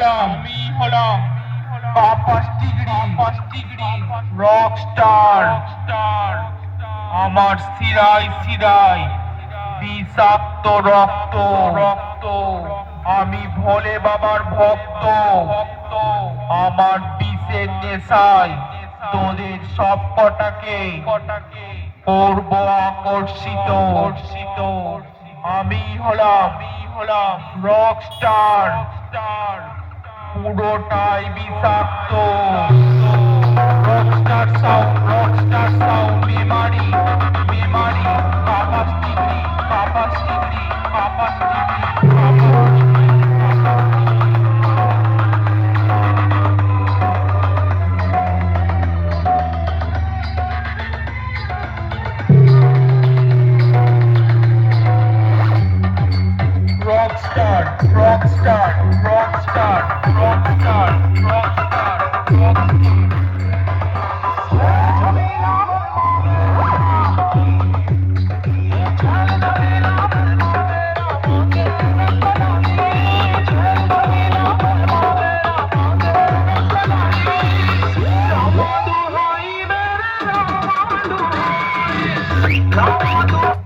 আমি হলাম। Degree degree rock star star আমার বিষাক্ত রক্ত। রক্ত আমি ভোলে বাবার ভক্ত। ভক্ত আমার বিষের নেশায় তোদের সব কটাকে কটাকে আকর্ষিত। আকর্ষিত আমি হলাম আমি হলাম রক স্টার স্টার পুরোটাই বিষাক্ত। Rockstar sound rockstar sound memory memory কাপাস ডিগ্রি কাপাস ডিগ্রি কাপাস degree Rockstar Rockstar Rockstar Não, não, não.